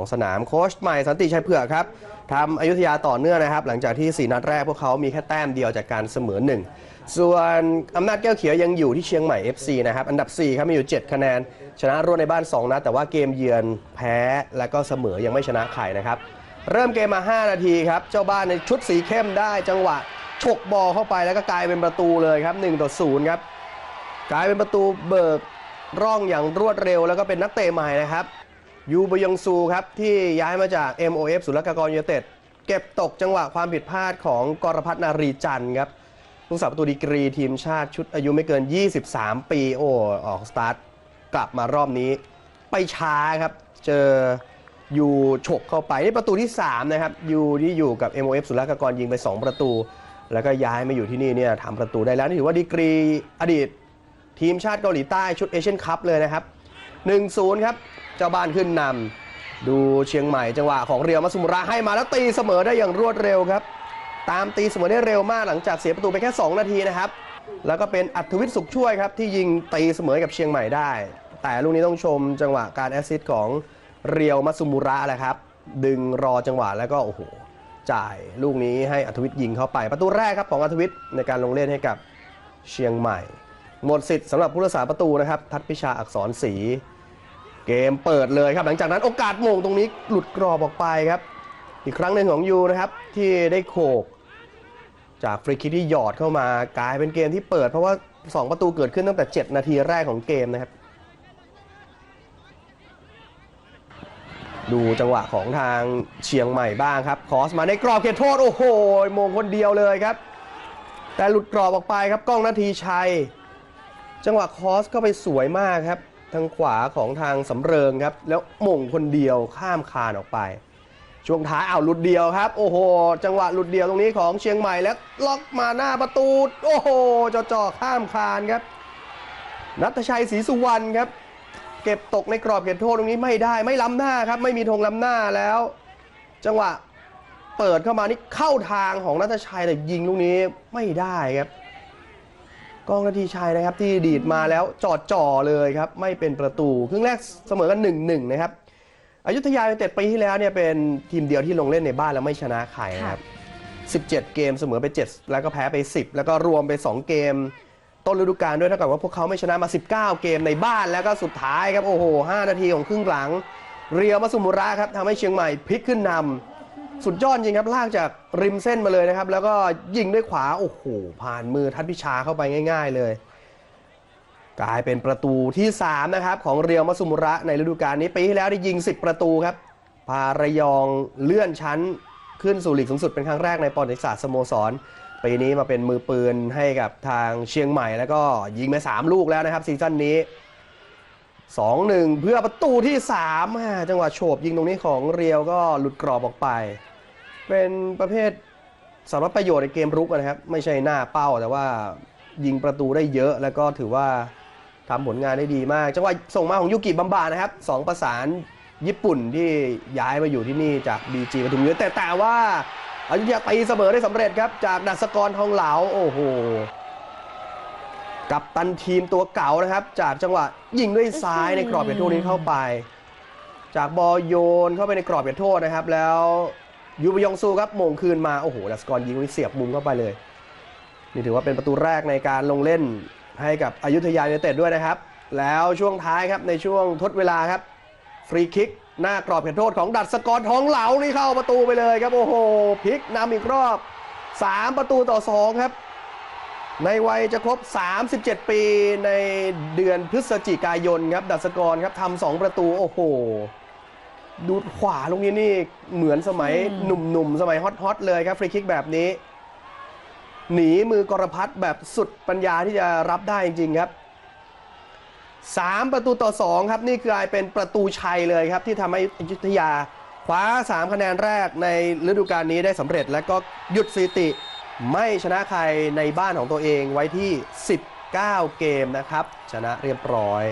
ของสนามโค้ชใหม่สันติชัยเผือกครับทำอยุธยาต่อเนื่องนะครับ หลังจากที่ 4 นัดแรกพวกเขามีแค่แต้มเดียวจากการเสมอหนึ่งส่วนอำนาจแก้วเขียวยังอยู่ที่เชียงใหม่ FC นะครับ อันดับ 4 ครับมีอยู่ 7 คะแนน ชนะรวดในบ้าน 2 นัดแต่ว่าเกมเยือนแพ้และก็เสมอยังไม่ชนะใครนะครับ เริ่มเกมมา 5 นาทีครับ เจ้าบ้านในชุดสีเข้มได้จังหวะฉกบอลเข้าไปแล้วก็กลายเป็นประตูเลยครับ1ต่อ0ครับกลายเป็นประตูเบิกร่องอย่างรวดเร็ว แล้วก็เป็นนักเตะใหม่นะครับ ยูบยองซูครับ ที่ย้ายมาจาก MOF สุรกากรยูเนเต็ดเก็บตกจังหวะความผิดพลาดของกรพัฒนารีจันทร์ครับผู้สาวประตูดีกรีทีมชาติชุดอายุไม่เกิน 23 ปี โอ้ออกสตาร์ทกลับมารอบนี้ ไปช้าครับ เจอยูฉกเข้าไปนี่ประตูที่ 3 นะครับยูที่อยู่กับ MOF สุรกากรยิงไป 2 ประตู แล้วก็ย้ายมาอยู่ที่นี่เนี่ยทำประตูได้แล้วนี่ถือว่าดีกรีอดีต ทีมชาติเกาหลีใต้ชุดเอเชียนคัพเลยนะครับ1-0ครับ เจ้าบ้านขึ้นนำดูเชียงใหม่จังหวะของเรียวมาสุมระให้มาแล้วตีเสมอได้อย่างรวดเร็วครับ ตามตีเสมอได้เร็วมากหลังจากเสียประตูไปแค่ 2 นาทีนะครับ แล้วก็เป็นอัธวิทย์สุขช่วยครับที่ยิงตีเสมอกับเชียงใหม่ได้ แต่ลูกนี้ต้องชมจังหวะการแอสซิสต์ของเรียวมาสุมุระแหละครับ ดึงรอจังหวะแล้วก็โอ้โหจ่ายลูกนี้ให้อัธวิทย์ยิงเข้าไป ประตูแรกครับของอัธวิทย์ในการลงเล่นให้กับเชียงใหม่ หมดสิทธิ์สำหรับผู้รักษาประตูนะครับ ทัศน์พิชาอักษรศรี เกมเปิดเลยครับ หลังจากนั้นโอกาสโมงตรงนี้หลุดกรอบออกไปครับ อีกครั้งหนึ่งของยูนะครับที่ได้โขก จากฟรีคิกที่หยอดเข้ามากลายเป็นเกมที่เปิด เพราะว่า 2 ประตูเกิดขึ้นตั้งแต่ 7 นาทีแรกของเกมนะครับ ดูจังหวะของทางเชียงใหม่บ้างครับคอสมาในกรอบเขตโทษโอ้โหโมงคนเดียวเลยครับ แต่หลุดกรอบออกไปครับกล้องนาทีชัย จังหวะคอสเข้าไปสวยมากครับ ทางขวาของทางสำเริงครับ แล้วม่งคนเดียวข้ามคานออกไป ช่วงท้ายอ้าวหลุดเดียวครับ โอ้โห จังหวะหลุดเดียวตรงนี้ของเชียงใหม่แล้วล็อกมาหน้าประตู โอ้โหจ่อๆข้ามคานครับ นัทชัยศรีสุวรรณครับ เก็บตกในกรอบเขตโทษตรงนี้ไม่ได้ไม่ล้ำหน้าครับ ไม่มีธงล้ำหน้าแล้ว จังหวะเปิดเข้ามานี่เข้าทางของนัทชัยแต่ยิงลูกนี้ไม่ได้ครับ กองนาทีชัยนะครับที่ดีดมาแล้วจอดจ่อเลยครับไม่เป็นประตูครึ่งแรกเสมอกัน1นหนึ่งนะครับอยุธยายูไนเต็ดปีที่แล้วเนี่ยเป็นทีมเดียวที่ลงเล่นในบ้านแล้วไม่ชนะใครนะครับ17 เกมเสมอไป 7 แล้วก็แพ้ไป 10 แล้วก็รวมไป 2 เกม ต้นฤดูกาลด้วยเท่ากับว่าพวกเขาไม่ชนะมา 19 เกมในบ้านแล้วก็สุดท้ายครับโอ้โห5นาทีของครึ่งหลัง เรียวมาสุมุระครับทำให้เชียงใหม่พลิกขึ้นนำ สุดยอดจริงครับลากจากริมเส้นมาเลยนะครับ แล้วก็ยิงด้วยขวาโอ้โหผ่านมือทัดพิชาเข้าไปง่าย ๆเลย กลายเป็นประตูที่ 3 นะครับ ของเรียวมาสุมุระในฤดูกาลนี้ปีที่แล้วได้ยิง 10 ประตูครับ พาระยองเลื่อนชั้นขึ้นสู่ลีกสูงสุดเป็นครั้งแรกในประวัติศาสตร์สโมสรปีนี้มาเป็นมือปืนให้กับทางเชียงใหม่ แล้วก็ยิงไป 3 ลูกแล้วนะครับซีซั่นนี้ 2-1 เพื่อประตูที่3จังหวะโฉบยิงตรงนี้ของเรียวก็หลุดกรอบออกไป เป็นประเภทสำหรับประโยชน์ในเกมรุกนะครับ ไม่ใช่หน้าเป้าแต่ว่ายิงประตูได้เยอะแล้วก็ถือว่าทำผลงานได้ดีมาก จังหวะส่งมาของยูกิบัมบานะครับสองประสานญี่ปุ่นที่ย้ายมาอยู่ที่นี่จากบีจีปทุมยูนเต็ดแต่แต่ว่าอายุธยาตีเสมอได้สำเร็จครับ จากดัชกรทองเหลาโอ้โหกับตันทีมตัวเก่านะครับ จากจังหวะยิงด้วยซ้ายในกรอบเขตโทษนี้เข้าไป จากบอลโยนเข้าไปในกรอบเขตโทษนะครับแล้ว ยูบยองซูครับมงคืนมา โอ้โหดัชกรยิงไวเสียบมุมเข้าไปเลย นี่ถือว่าเป็นประตูแรกในการลงเล่นให้กับอยุธยายูไนเต็ดด้วยนะครับ แล้วช่วงท้ายครับในช่วงทดเวลาครับ ฟรีคิกหน้ากรอบเขตโทษของดัชกรทองเหลานี่เข้าประตูไปเลยครับ โอ้โหพลิกนำอีกรอบ 3 ประตูต่อ 2 ครับ ในวัยจะครบ 37 ปีในเดือนพฤศจิกายนครับ ดัชกรครับทำสองประตูโอ้โห ดูขวาลูกนี้นี่เหมือนสมัยหนุ่มๆ สมัยฮอตๆเลยครับฟรีคิกแบบนี้ หนีมือกรพัฒน์แบบสุดปัญญาที่จะรับได้จริงๆครับ3ประตูต่อ2ครับนี่กลายเป็นประตูชัยเลยครับ ที่ทำให้อยุธยาคว้า3คะแนนแรกในฤดูกาลนี้ได้สำเร็จ และก็หยุดสถิติ ไม่ชนะใครในบ้านของตัวเองไว้ที่ 19 เกมนะครับ ชนะเรียบร้อย